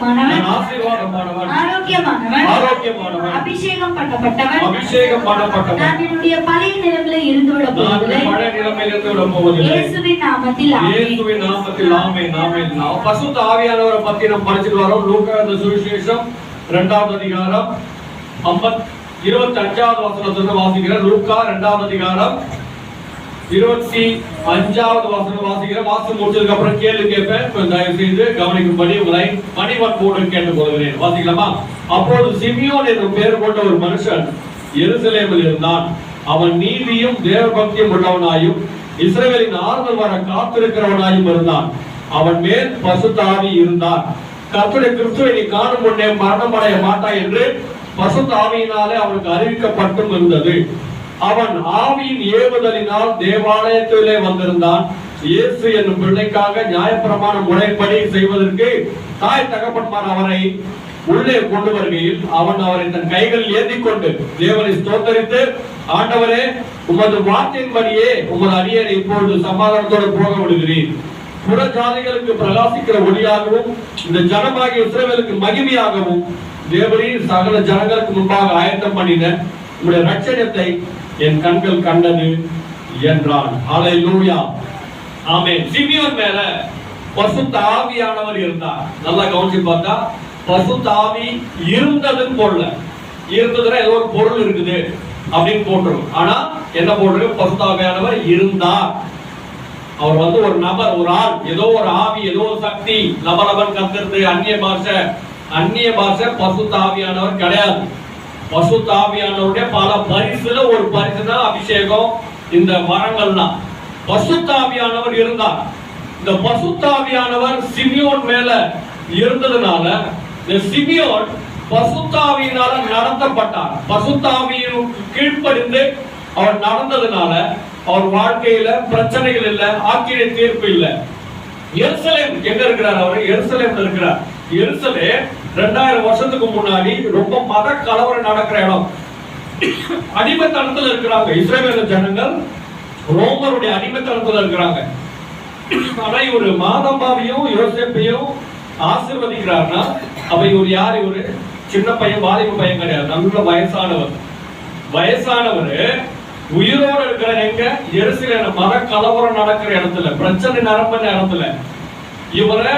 ஆசீர்வாதமானவன். ஆரோக்கியமானவன். ஆரோக்கியமானவன். அபிஷேகம் பண்ணப்பட்டவன். அபிஷேகம் பண்ணப்பட்டவன். நான் என்னுடைய பழைய நிலங்களை இருந்து விட நான் போவதில்லை. பழைய நிலைமையிலிருந்து விட போவதில்லை. இயேசுவின் நாமத்தில் ஆமென். இயேசுவின் நாமத்தில் ஆமென் ஆமென். நாம் பசுத்த ஆவியானவரை பத்தி நம்ம படிச்சுட்டு வரோம். லூக்கா இந்த சுவிசேஷம் இரண்டாவது அதிகாரம் ஐம்பத் இருபத்தி அஞ்சாவது வசனத்திலிருந்து வாசிக்கிறேன். லூக்கா இரண்டாவது அதிகாரம் இருபத்தி அஞ்சாவது வாசனம் வாசிக்கிறேன். வாசம் முடிச்சதுக்கு அப்புறம் கேள்வி கேட்பேன். தயவு செய்து கவனிக்கும்படி உங்களை பணிவன்போடு கேட்டுக்கொள்கிறேன் வாசிக்கலாமா? அப்போது சிமியோன் என்ற பெயர் கொண்ட ஒரு மனுஷன் எருசலேமில் இருந்தான். அவன் நீதியும் தேவபக்தியும் உள்ளவனாயும் இஸ்ரேலின் ஆறுதல் வர காத்திருக்கிறவனாயும் இருந்தான். அவன் மேல் பசுத்தாவி இருந்தான். கர்த்தருடைய கிறிஸ்துவை நீ காணும் முன்னே மரணம் அடைய மாட்டாய் என்று பசுத்தாவியினாலே அவனுக்கு அறிவிக்கப்பட்டும் இருந்தது. அவன் ஆவியின் ஏவுதலினால் தேவாலயத்திலே வந்திருந்தான். இயேசு என்னும் பிள்ளைக்காக நியாயப்பிரமாண முறைப்படி செய்வதற்கு தாய் தகப்பன்மார் அவரை உள்ளே கொண்டு வருகையில் அவன் அவரை தன் கைகளில் ஏந்தி கொண்டு தேவனை ஸ்தோத்தரித்து ஆண்டவரே உமது வார்த்தையின்படியே உமது அடியனை இப்பொழுது சமாதானத்தோடு போக விடுகிறேன் புற ஜாதிகளுக்கு பிரகாசிக்கிற ஒளியாகவும் இந்த ஜனமாகிய இஸ்ரவேலுக்கு மகிமையாகவும் தேவரீர் சகல ஜனங்களுக்கு முன்பாக ஆயத்தம் பண்ணின உங்களுடைய ரட்சணத்தை என் கண்கள் கண்டது என்றான். ஹalleluya ஆமென் சிமியோன் மேல பசுத்த ஆவியானவர் இருந்தார். நல்லா கவனிச்சு பார்த்தா பசுத்த ஆவி இருந்ததுன்னு போடல. இருந்ததுன்னா ஏதோ ஒரு பொருள் இருக்குது அப்படின்னு போட்டுரும் ஆனா என்ன போடுறது பசுத்த ஆவியானவர் இருந்தார். அவர் வந்து ஒரு நபர் ஒரு ஆள். ஏதோ ஒரு ஆவி ஏதோ ஒரு சக்தி. லபலபன் கத்துறது அந்நிய பாஷை. அந்நிய பாஷை பசு தாவியானவர் கிடையாது. பசுத்தாவியானவருடைய பல பரிசுல ஒரு பரிசு தான் அபிஷேகம் இந்த மரங்கள் தான் பசு இருந்தார். இந்த பசு சிமியோன் மேல இருந்ததுனால இந்த சிமியோன் பசுத்தாவியினால நடத்தப்பட்டார். பசுத்தாவியின் கீழ்ப்படிந்து அவர் நடந்ததுனால அவர் வாழ்க்கையில பிரச்சனைகள் இல்ல ஆக்கிரிய தீர்ப்பு இல்ல. எருசலேம் எங்க இருக்கிறார் அவர்? எருசலேம்ல இருக்கிறார். எருசலேம் ரெண்டாயிரம் வருஷத்துக்கு முன்னாடி ரொம்ப மத கலவரம் நடக்கிற இடம். அடிமைத்தனத்துல இருக்கிறாங்க. இஸ்ரேல ஜனங்கள் ரோமருடைய அடிமைத்தனத்துல இருக்கிறாங்க. ஆனா இவர் மாதம்பாவையும் யோசிப்பையும் ஆசிர்வதிக்கிறார்னா அவ இவர் யார் இவரு? சின்ன பையன் வாலிப பையன் கிடையாது. நல்ல வயசானவர். வயசானவர் உயிரோட இருக்கிற எங்க? எரிசில மத கலவரம் நடக்கிற இடத்துல பிரச்சனை நடக்கிற இடத்துல. இவரை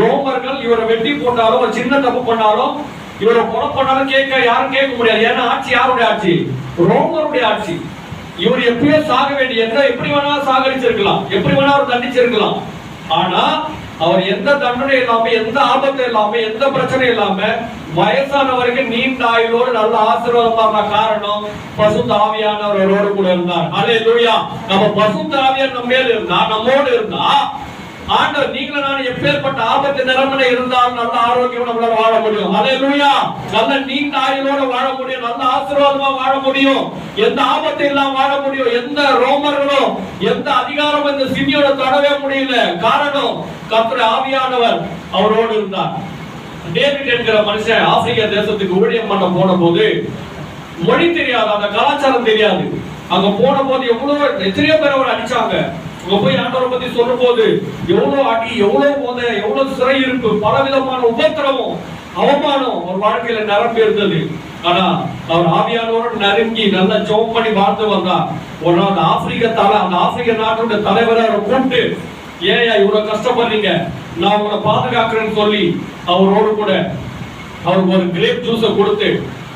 ரோமர்கள் இவரை வெட்டி போட்டாலும் ஒரு சின்ன தப்பு பண்ணாலும் இவரை கொலை பண்ணாலும் கேட்க யாரும் கேட்க முடியாது. ஏன்னா ஆட்சி யாருடைய ஆட்சி? ரோமருடைய ஆட்சி. இவர் எப்பயோ சாக வேண்டிய எந்த எப்படி வேணாலும் சாகடிச்சிருக்கலாம். எப்படி வேணாலும் தண்டிச்சிருக்கலாம். ஆனா அவர் எந்த தண்டனை இல்லாம எந்த ஆபத்து இல்லாம எந்த பிரச்சனை இல்லாம வயசானவருக்கு வரைக்கும் நீண்ட ஆயுளோடு நல்ல ஆசீர்வாதமான காரணம் பசு தாவியானவரோடு கூட இருந்தார். அலே லூயா நம்ம பசு தாவியார் நம்ம மேல இருந்தா நம்மோடு இருந்தா ஆண்டவர் நீங்களும் நான் எப்பேற்பட்ட ஆபத்து நிலைமையில இருந்தாலும் நல்ல ஆரோக்கியம் நம்மளால வாழ முடியும். அலையலூயா நல்ல நீண்ட ஆயுளோட வாழ முடியும். நல்ல ஆசீர்வாதமா வாழ முடியும். எந்த ஆபத்து இல்லாம வாழ முடியும். எந்த ரோமர்களும் எந்த அதிகாரம் இந்த சிமியோட தொடவே முடியல. காரணம் கத்திர ஆவியானவர் அவரோடு இருந்தார். டேவிட் என்கிற மனுஷன் ஆப்பிரிக்கா தேசத்துக்கு ஊழியம் பண்ண போன போது மொழி தெரியாது அந்த கலாச்சாரம் தெரியாது. அங்க போன போது எவ்வளவு எத்தனையோ பேர் அவர் அடிச்சாங்க. அங்க போய் ஆண்டவரை பத்தி சொல்லும் போது எவ்வளவு அடி எவ்வளவு போத எவ்வளவு சிறை இருப்பு பலவிதமான உபத்திரவம் அவமானம் அவர் வாழ்க்கையில நிரம்பி இருந்தது. ஆனா அவர் ஆவியானவரோடு நெருங்கி நல்லா ஜோம் பண்ணி வாழ்ந்து வந்தார். ஒரு நாள் அந்த ஆப்பிரிக்க தலை அந்த ஆப்பிரிக்க நாட்டுடைய தலைவரை அவரை கூப்பிட்டு ஏயா இவ்வளவு கஷ்டப்படுறீங்க. நான் உங்களை பாதுகாக்கிறேன்னு சொல்லி அவரோடு கூட அவருக்கு ஒரு கிரேப் ஜூஸை கொடுத்து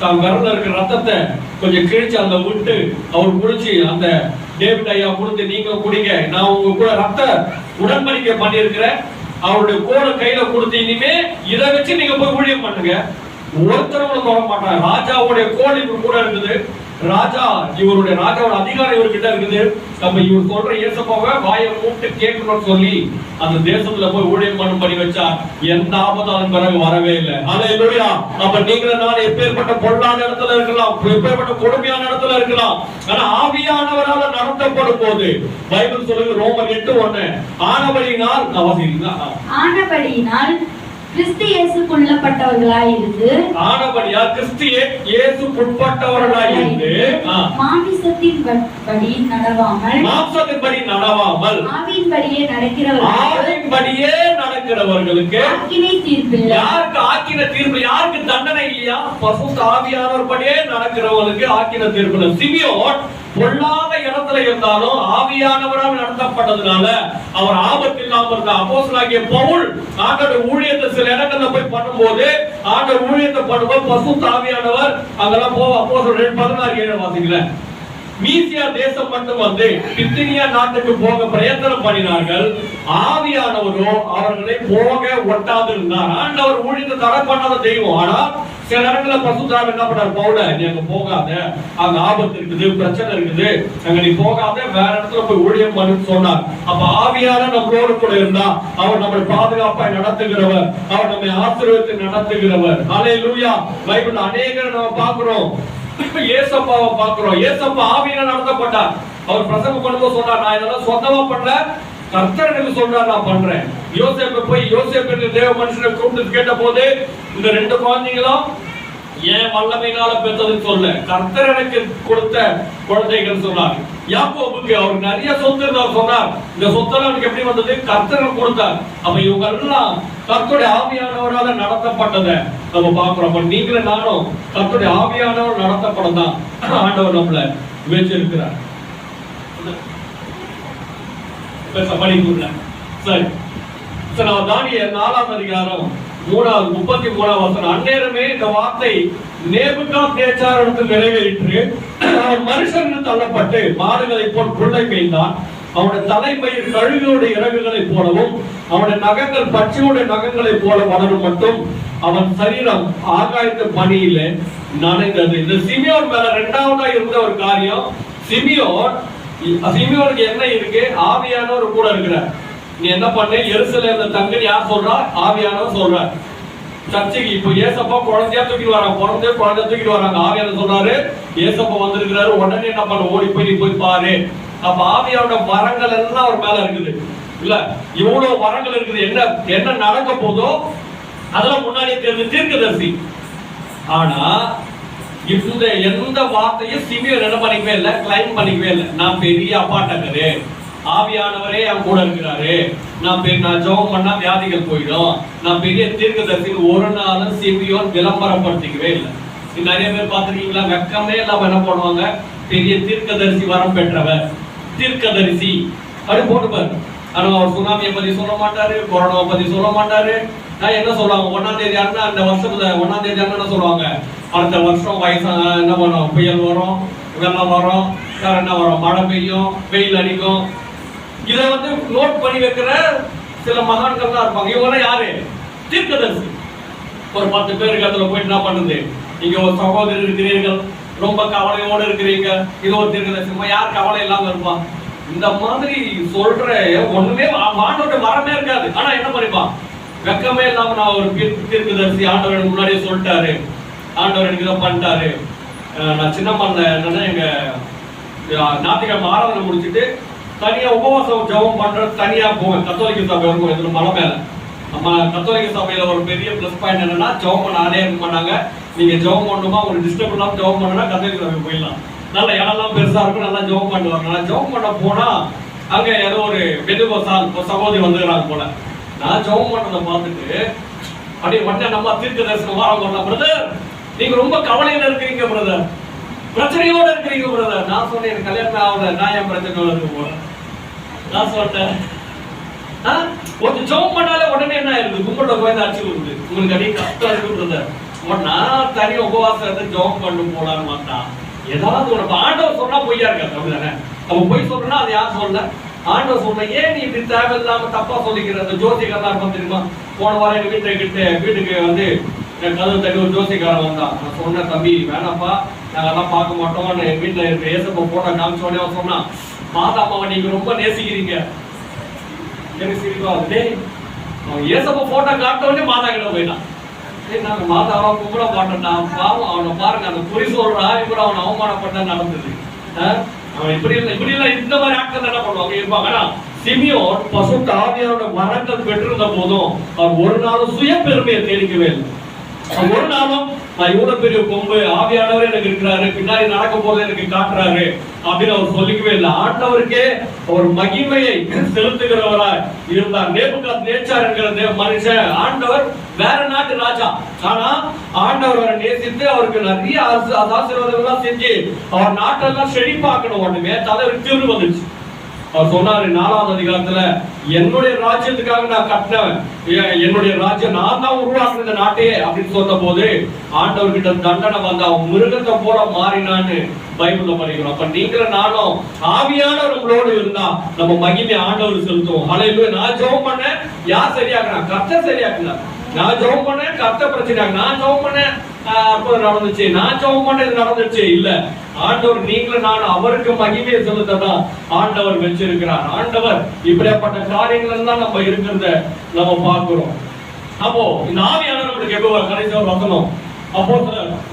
தான் விரல இருக்கிற ரத்தத்தை கொஞ்சம் கிழிச்சு அந்த விட்டு அவர் குடிச்சு அந்த டேவிட் ஐயா கொடுத்து நீங்க குடிங்க நான் உங்க கூட ரத்த உடன்படிக்கை பண்ணியிருக்கிறேன். அவருடைய கோலை கையில கொடுத்து இனிமே இதை வச்சு நீங்க போய் ஊழியம் பண்ணுங்க. ஒருத்தரவங்களும் தொட மாட்டாங்க. ராஜாவுடைய கோல் இப்ப கூட இருக்குது ராஜா இவருடைய ராஜாவோட அதிகாரம் இவர்கிட்ட இருக்குது. நம்ம இவர் சொல்ற இயேசப்பாவை வாயை மூட்டு கேட்கணும்னு சொல்லி அந்த தேசத்துல போய் ஊழியம் பண்ணி வச்சா எந்த ஆபத்தாலும் பிறகு வரவே இல்லை. அல்லேலூயா அப்ப நீங்களும் நான் எப்பேற்பட்ட பொருளான இடத்துல இருக்கலாம். எப்பேற்பட்ட கொடுமையான இடத்துல இருக்கலாம். ஆனா ஆவியானவரால நடத்தப்படும் போது பைபிள் சொல்லுங்க ரோமர் எட்டு ஒண்ணு ஆனபடியினால் அவசியம் வாசிக்கிறீங்களா ஆனபடியினால் கிறிஸ்து இயேசுக்குள்ளப்பட்டவர்களாய் இருந்து ஆனபடியா கிறிஸ்தியே இயேசு உட்பட்டவர்களாய் இருந்து மாமிசத்தின் படி நடவாமல் மாம்சத்தின்படி நடவாமல் ஆவியின்படியே நடக்கிறவர்கள் ஆவின்படியே நடக்கிறவர்களுக்கு ஆக்கினை தீர்ப்பில்லை. யாருக்கு ஆக்கின தீர்ப்பு யாருக்கு தண்டனை இல்லையா? பசு ஆவியானவர் படியே நடக்கிறவங்களுக்கு ஆக்கின தீர்ப்பு. இல்லை. சிமியோன் பொல்லாத இடத்துல இருந்தாலும் ஆவியானவரால் நடத்தப்பட்டதுனால அவர் ஆபத்து இல்லாம இருந்த அப்போசலாகிய பவுல் ஆண்டோட ஊழியத்தை சில இடங்கள்ல போய் பண்ணும்போது ஆண்டவர் ஊழியத்தை பண்ணும்போது பசு தாவியானவர் அங்கெல்லாம் போக அப்போஸ்தலர் பதினாறு ஏழு வாசிக்கிறேன் மீசியா தேசம் மட்டும் வந்து பித்தினியா நாட்டுக்கு போக பிரயத்தனம் பண்ணினார்கள். ஆவியானவரோ அவர்களை போக ஒட்டாது இருந்தார் ஆண்டவர் ஊழியத்தை தடை பண்ணாத தெய்வம். ஆனா சில இடங்கள்ல பசுத்தாரம் என்ன பண்ணார்? பவுல நீ அங்க போகாத. அங்க ஆபத்து இருக்குது பிரச்சனை இருக்குது. அங்க நீ போகாத வேற இடத்துல போய் ஊழியம் பண்ணுன்னு சொன்னார். அப்ப ஆவியான நம்மளோடு கூட இருந்தா அவர் நம்மை பாதுகாப்பாய் நடத்துகிறவர். அவர் நம்மை ஆசீர்வதித்து நடத்துகிறவர். ஹalleluya. பைபிள் அநேகரை நம்ம பாக்குறோம் ஏசப்பாவை பாக்குறோம் ஏசப்பா ஆவியில நடத்தப்பட்டார். அவர் பிரசங்கம் பண்ணும்போது சொன்னார் நான் இதெல்லாம் சொந்தமா பண்ணல. கர்த்தர் எனக்கு சொல்றார் நான் பண்றேன். யோசேப்பு போய் யோசேப் என்று தேவ மனுஷனை கூப்பிட்டு கேட்ட போது இந்த ரெண்டு குழந்தைங்களும் ஏன் வல்லமையினால பெற்றது சொல்ல கர்த்தர் எனக்கு கொடுத்த குழந்தைகள் சொன்னார் யாக்கோபுக்கு அவர் நிறைய சொத்து இருந்தார் சொன்னார். இந்த சொத்தெல்லாம் அவனுக்கு எப்படி வந்தது? கர்த்தர் கொடுத்தார். அப்ப இவங்க எல்லாம் கர்த்தருடைய ஆவியானவரால் நடத்தப்பட்டதை நம்ம பார்க்கிறோம். அப்ப நீங்களும் நானும் கர்த்தருடைய ஆவியானவர் நடத்தப்படம் தான் ஆண்டவர் நம்மள வச்சிருக்கிறார் பேச படிக்கல சரி. சரி தானிய நாலாம் அதிகாரம் மூணாவது முப்பத்தி மூணாவது வசனம். அந்நேரமே இந்த வார்த்தை நேபுகா தேச்சாரத்தில் நிறைவேறிற்று. அவன் மனுஷன் தள்ளப்பட்டு மாடுகளை போல் புள்ளை பெய்தான் அவனுடைய தலைமயிர் கழுகுடைய இறகுகளைப் போலவும் அவனுடைய நகங்கள் பச்சையுடைய நகங்களைப் போல வளரும் மட்டும் அவன் சரீரம் ஆகாயத்து பணியில நனைந்தது. இந்த சிமியோன் மேல இரண்டாவதா இருந்த ஒரு காரியம். சிமியோன் சிமியோனுக்கு என்ன இருக்கு? ஆவியானவர் கூட இருக்கிறார். நீ என்ன பண்ணு? எருசலேம்ல தங்கன்னு யார் சொல்றா? ஆவியானவர் சொல்றார். சர்ச்சைக்கு இப்போ ஏசப்பா குழந்தையா தூக்கிட்டு வராங்க. பிறந்தே குழந்தைய தூக்கிட்டு வராங்க. ஆவியான சொல்றாரு ஏசப்பா வந்திருக்கிறாரு. உடனே என்ன பண்ண? ஓடி போய் நீ போய் பாரு. அப்ப ஆவியானோட வரங்கள் எல்லாம் அவர் மேல இருக்குது. இல்ல இவ்வளவு வரங்கள் இருக்குது. என்ன என்ன நடக்க போதோ அதெல்லாம் முன்னாடியே தெரிஞ்சு தீர்க்கதரிசி. ஆனா இந்த எந்த வார்த்தையும் சிமியர் என்ன பண்ணிக்கவே இல்லை கிளைம் பண்ணிக்கவே இல்லை. நான் பெரிய அப்பாட்டக்கரு ஆவியானவரே என் கூட இருக்கிறாரு. நான் பெரிய நான் ஜெபம் பண்ணா வியாதிகள் போயிடும். நான் பெரிய தீர்க்கதரிசின்னு ஒரு நாளும் சிமியோன் விளம்பரப்படுத்திக்கவே இல்லை. நிறைய பேர் பார்த்திருக்கீங்களா? வெக்கமே இல்லாம என்ன பண்ணுவாங்க? பெரிய தீர்க்கதரிசி வரம் பெற்றவர். தீர்க்கதரிசி. அப்படி போட்டுப்பாரு ஆனா அவர் சுனாமியை பத்தி சொல்ல மாட்டாரு கொரோனாவை பத்தி சொல்ல மாட்டாரு. நான் என்ன சொல்லுவாங்க? ஒன்னாம் தேதி அண்ணா அந்த வருஷத்துல ஒன்னாம் தேதி அண்ணா என்ன சொல்லுவாங்க. அடுத்த வருஷம் வயசான என்ன பண்ணும் புயல் வரும் வெள்ளம் வரும் வேற என்ன வரும்? மழை பெய்யும் வெயில் அடிக்கும். இதை வந்து நோட் பண்ணி வைக்கிற சில மகான்கள் தான் இருப்பாங்க. இவங்க யாரு? தீர்க்கதரிசி. ஒரு பத்து பேருக்கு அதுல போயிட்டு என்ன பண்ணுது? நீங்கள் ஒரு சகோதரர் இருக்கிறீர்கள். ரொம்ப கவலையோடு இருக்கிறீங்க. இது ஒரு தீர்க்கதரிசி. யார் கவலை இல்லாம இருப்பான் இந்த மாதிரி சொல்ற ஒண்ணுமே ஆண்டோட மரமே இருக்காது. ஆனா என்ன பண்ணிப்பான் வெக்கமே இல்லாம நான் ஒரு தீர்க்கதரிசி ஆண்டவர் முன்னாடியே சொல்லிட்டாரு. ஆண்டவர் எனக்கு இதை பண்ணிட்டாரு. நான் சின்ன பண்ண என்னன்னா எங்க ஞாயிற்றுக்கிழமை ஆராதனை முடிச்சிட்டு தனியா உபவாசம் ஜெபம் பண்றது தனியா போவேன். கத்தோலிக்க சபை இருக்கும். எதுவும் மலை மேல. நம்ம கத்தோலிக்க சபையில ஒரு பெரிய ப்ளஸ் பாயிண்ட் என்னன்னா ஜபம் பண்ண ஆளே இருக்க மாட்டாங்க. நீங்க ஜபம் பண்ணணுமா? உங்களுக்கு டிஸ்டர்ப் இல்லாமல் ஜபம் பண்ணனா கத்தோலிக்க சபை போயிடலாம். நல்ல இடம்லாம் பெருசா இருக்கும். நல்லா ஜபம் பண்ணுவாங்க நான் ஜபம் பண்ண போனா அங்க ஏதோ ஒரு பெதுகோசால் சகோதரி வந்துக்கிறாங்க போல. நான் ஜபம் பண்ணதை பார்த்துட்டு அப்படியே உடனே நம்ம தீர்க்க தரிசனம் வாரம் பண்ணலாம் பிரதர் நீங்க ரொம்ப கவலையில இருக்கிறீங்க பிரதர் பிரச்சனையோட இருக்கிறீங்க பிரதர் நான் சொன்னேன் எனக்கு கல்யாணம் ஆகல. நான் என் பிரச்சனையோட இருக்க போறேன்? நான் சொன்னேன். கொஞ்சம் ஜோம் பண்ணாலே உடனே என்ன ஆயிருது கும்பிட்ட போய் அடிச்சு விடுது. உங்களுக்கு அடி கஷ்டம் இருக்கு பிரதர் நான் தனி உபவாசம் இருந்து ஜோம் பண்ணு போலான்னு மாட்டான் ஏதாவது ஒரு ஆண்டவர் சொன்னா பொய்யா இருக்காது அப்படிதானே? அப்ப பொய் சொல்றேன்னா அது யார் சொல்ல? ஆண்டவர் சொன்ன ஏன் நீ இப்படி தேவையில்லாம தப்பா சொல்லிக்கிற? அந்த ஜோதிகர்லாம் இருக்கும் தெரியுமா? போன வாரம் எங்க வீட்டுல கிட்ட வீட்டுக்கு வந்து என் கதவு தட்டி ஒரு ஜோசிக்காரன் வந்தான். நான் சொன்னேன் தம்பி வேணாப்பா நாங்க எல்லாம் பார்க்க மாட்டோம். என் வீட்டில் இருக்க ஏசப்ப போட்டோ காமிச்ச உடனே அவன் சொன்னான் மாதா அம்மாவை நீங்க ரொம்ப நேசிக்கிறீங்க. எனக்கு சிரிப்பா டேய் அவன் ஏசப்ப போட்டோ காட்ட உடனே மாதா கிட்ட போயிட்டான். டேய் நாங்க மாதாவா கும்பிட மாட்டோம்டா. பாவம் அவனை பாருங்க அந்த பொறி சொல்றா இப்படி அவனை அவமானப்பட்ட நடந்தது. அவன் இப்படி இல்லை இப்படி இல்லை இந்த மாதிரி ஆட்கள் என்ன பண்ணுவாங்க? இருப்பாங்க ஆனா சிமியோன் பசு ஆவியாரோட வரங்கள் பெற்றிருந்த போதும் அவர் ஒரு நாளும் சுய பெருமையை தேடிக்கவே இல்லை. ஒரு நாளும் நான் இவ்வளவு பெரிய கொம்பு ஆவியானவர் எனக்கு இருக்கிறாரு பின்னாடி நடக்க போறது எனக்கு காட்டுறாரு அப்படின்னு அவர் சொல்லிக்கவே இல்லை. ஆண்டவருக்கே ஒரு மகிமையை செலுத்துகிறவராய் இருந்தார். நேபுகாத் நேச்சார் என்கிற மனுஷன் ஆண்டவர் வேற நாட்டு ராஜா. ஆனா ஆண்டவர் அவரை நேசித்து அவருக்கு நிறைய ஆசீ- ஆசீர்வாதங்கள்லாம் செஞ்சு அவர் நாட்டெல்லாம் செழிப்பாக்கணும். ஒண்ணுமே தலை திரும்ப வந்துச்சு அவர் சொன்னாரு நாலாவது அதிகாரத்துல என்னுடைய ராஜ்யத்துக்காக நான் கட்டினவன். என்னுடைய ராஜ்யம் நான் தான் உருவாக்குன இந்த நாட்டையே அப்படின்னு சொன்ன போது ஆண்டவர்கிட்ட தண்டனை வந்து அவன் மிருகத்தை போல மாறினான்னு பைபிள்ல படிக்கிறோம். அப்ப நீங்களும் நானும் ஆவியானவர் உங்களோடு இருந்தா நம்ம மகிமை ஆண்டவர் செலுத்துவோம். ஹalleluya. நான் ஜெபம் பண்ணேன். யார் சரியாக்குனா? கத்த சரியாக்குனா நான் ஜெபம் பண்ணேன் கர்த்தர் பிரச்சனை நான் ஜெபம் பண்ணேன். அற்புதம் நடந்துச்சு. நான் ஜெபம் பண்ணேன் இது நடந்துச்சு. இல்ல. ஆண்டவர் நீங்களும் நான் அவருக்கு மகிமையை செலுத்ததான் ஆண்டவர் வச்சிருக்கிறார். ஆண்டவர் இப்படியாப்பட்ட காரியங்கள் தான் நம்ம இருக்கிறத நம்ம பார்க்கிறோம். அப்போ இந்த ஆவியானவர் நம்மளுக்கு எப்போ கடைசி வசனம். அப்போ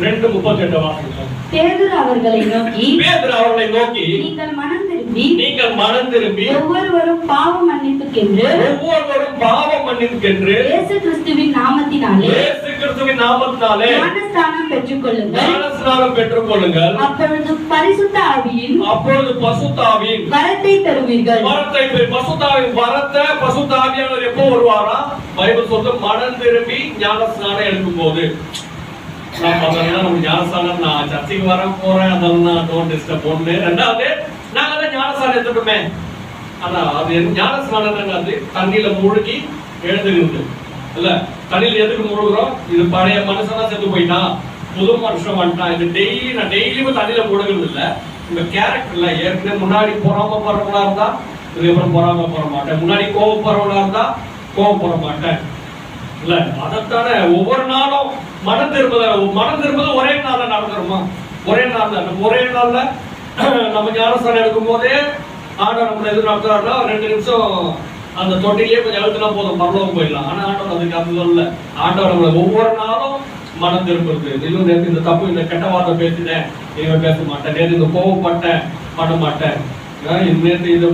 ரெண்டு முப்பத்தி எட்டு வாசிக்கலாம். பேதுரு அவர்களை நோக்கி பேதுரு அவர்களை நோக்கி நீங்கள் மனம் திரும்பி நீங்கள் மனம் திரும்பி ஒவ்வொருவரும் பாவ மன்னிப்புக்கென்று ஒவ்வொருவரும் பாவம் மன்னிப்புக்கென்று இயேசு கிறிஸ்துவின் நாமத்தினாலே இயேசு கிறிஸ்துவின் நாமத்தினாலே ஞானஸ்தானம் பெற்றுக்கொள்ளுங்கள். ஞானஸ்நானம் பெற்றுக் கொள்ளுங்கள் அப்பொழுது பரிசுத்த ஆவியின் அப்பொழுது பசுத்தாவின் வரத்தை தருவீர்கள் வரத்தை பெ- பசுத்தாவின் வரத்தை பசுத்தாவியானவர் எப்போ வருவாரா? பைபிள் சொல்றது மனம் திரும்பி ஞானஸ்நானம் எடுக்கும் போது நான் பார்த்தீங்கன்னா நம்ம ஞானஸ்தானம் நான் சர்ச்சைக்கு வர போறேன். அதெல்லாம் நான் டோன்ட் டிஸ்டர்ப் ஒண்ணு ரெண்டாவது நாங்க தான் ஞானஸ்தானம் எடுத்துட்டோமே ஆனா அது ஞானஸ்நானம் அது தண்ணியில முழுகி எழுதுகிறது இல்ல தண்ணியில எதுக்கு முழுகிறோம்? இது பழைய மனுஷனா செத்து போயிட்டான் புது மனுஷன் வந்துட்டான் இது டெய்லி நான் டெய்லியும் தண்ணியில முழுகிறது இல்ல. இந்த கேரக்டர்ல ஏற்கனவே முன்னாடி பொறாம போறவங்களா இருந்தா இதுக்கப்புறம் பொறாம போற மாட்டேன். முன்னாடி கோவப்படுறவங்களா இருந்தா கோவப்பட மாட்டேன். இல்ல அதைத்தானே ஒவ்வொரு நாளும் மனம் திரும்புதல் மனம் திரும்புது ஒரே நாள்ல நடந்துருமா? ஒரே நாள்ல நம்ம ஒரே நாள்ல நம்ம ஞானஸ்தானம் எடுக்கும் போதே ஆண்டவர் நம்மளை எது நடத்துறாருன்னா ரெண்டு நிமிஷம் அந்த தொட்டிலே கொஞ்சம் அழுத்தினா போதும் பரலோகம் போயிடலாம். ஆனா ஆண்டவர் அதுக்கு அது சொல்ல ஆண்டவர் நம்மளை ஒவ்வொரு நாளும் மனம் திரும்புறது இன்னும் நேற்று இந்த தப்பு இந்த கெட்ட வார்த்தை பேசினேன். இனிமே பேச மாட்டேன். நேற்று இந்த கோவப்பட்டேன் பண்ண மாட்டேன். நேற்று இதை